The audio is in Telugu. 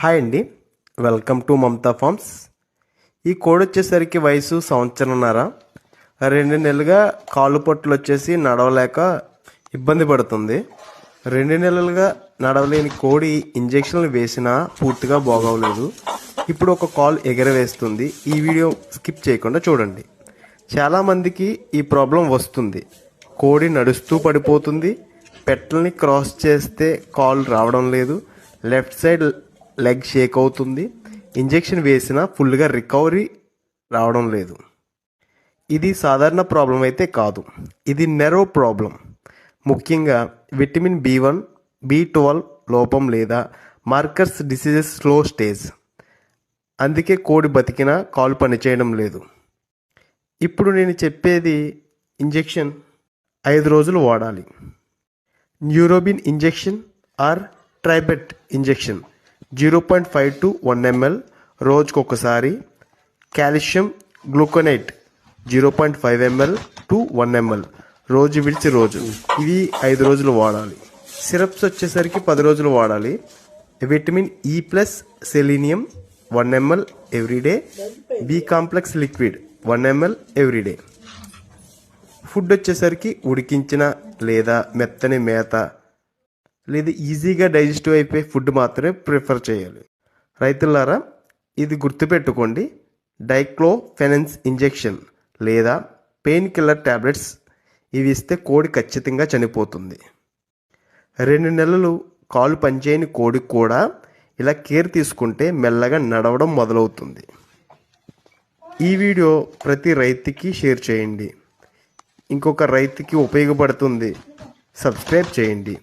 హాయ్ అండి. వెల్కమ్ టు మమతా ఫార్మ్స్ ఈ కోడి వచ్చేసరికి వయసు సంవత్సరంన్నర. రెండు నెలలుగా కాలు పొట్టులు వచ్చేసి నడవలేక ఇబ్బంది పడుతుంది. రెండు నెలలుగా నడవలేని కోడి ఇంజెక్షన్లు వేసినా పూర్తిగా బాగోలేదు. ఇప్పుడు ఒక కాల్ ఎగరవేస్తుంది. ఈ వీడియో స్కిప్ చేయకుండా చూడండి. చాలామందికి ఈ ప్రాబ్లం వస్తుంది. కోడి నడుస్తూ పడిపోతుంది. పెట్టల్ని క్రాస్ చేస్తే కాల్ రావడం లేదు. లెఫ్ట్ సైడ్ లెగ్ షేక్ అవుతుంది. ఇంజెక్షన్ వేసినా ఫుల్గా రికవరీ రావడం లేదు. ఇది సాధారణ ప్రాబ్లం అయితే కాదు. ఇది నెరో ప్రాబ్లం ముఖ్యంగా vitamin B one B twelve లోపం లేదా మార్కర్స్ డిసీజెస్ స్లో స్టేజ్ అందుకే కోడి బతికినా కాలు పనిచేయడం లేదు. ఇప్పుడు నేను చెప్పేది ఇంజెక్షన్ ఐదు రోజులు వాడాలి. Neurobion injection or Tribivet injection zero point five to one ml రోజుకు ఒకసారి calcium gluconate zero point five ml to one ml రోజు విడిచి రోజు. ఇవి ఐదు రోజులు వాడాలి. సిరప్స్ వచ్చేసరికి పది రోజులు వాడాలి. Vitamin E plus selenium one ml every day B complex liquid one ml every day food వచ్చేసరికి ఉడికించిన లేదా మెత్తని మేత లేదా ఈజీగా డైజెస్టివ్ అయిపోయే ఫుడ్ మాత్రమే ప్రిఫర్ చేయాలి. రైతులారా ఇది గుర్తుపెట్టుకోండి డైక్లోఫెనెన్స్ ఇంజెక్షన్ లేదా పెయిన్ కిల్లర్ ట్యాబ్లెట్స్ ఇవి ఇస్తే కోడి ఖచ్చితంగా చనిపోతుంది. రెండు నెలలు కాలు పనిచేయని కోడి కూడా ఇలా కేర్ తీసుకుంటే మెల్లగా నడవడం మొదలవుతుంది. ఈ వీడియో ప్రతి రైతుకి షేర్ చేయండి. ఇంకొక రైతుకి ఉపయోగపడుతుంది. సబ్స్క్రైబ్ చేయండి.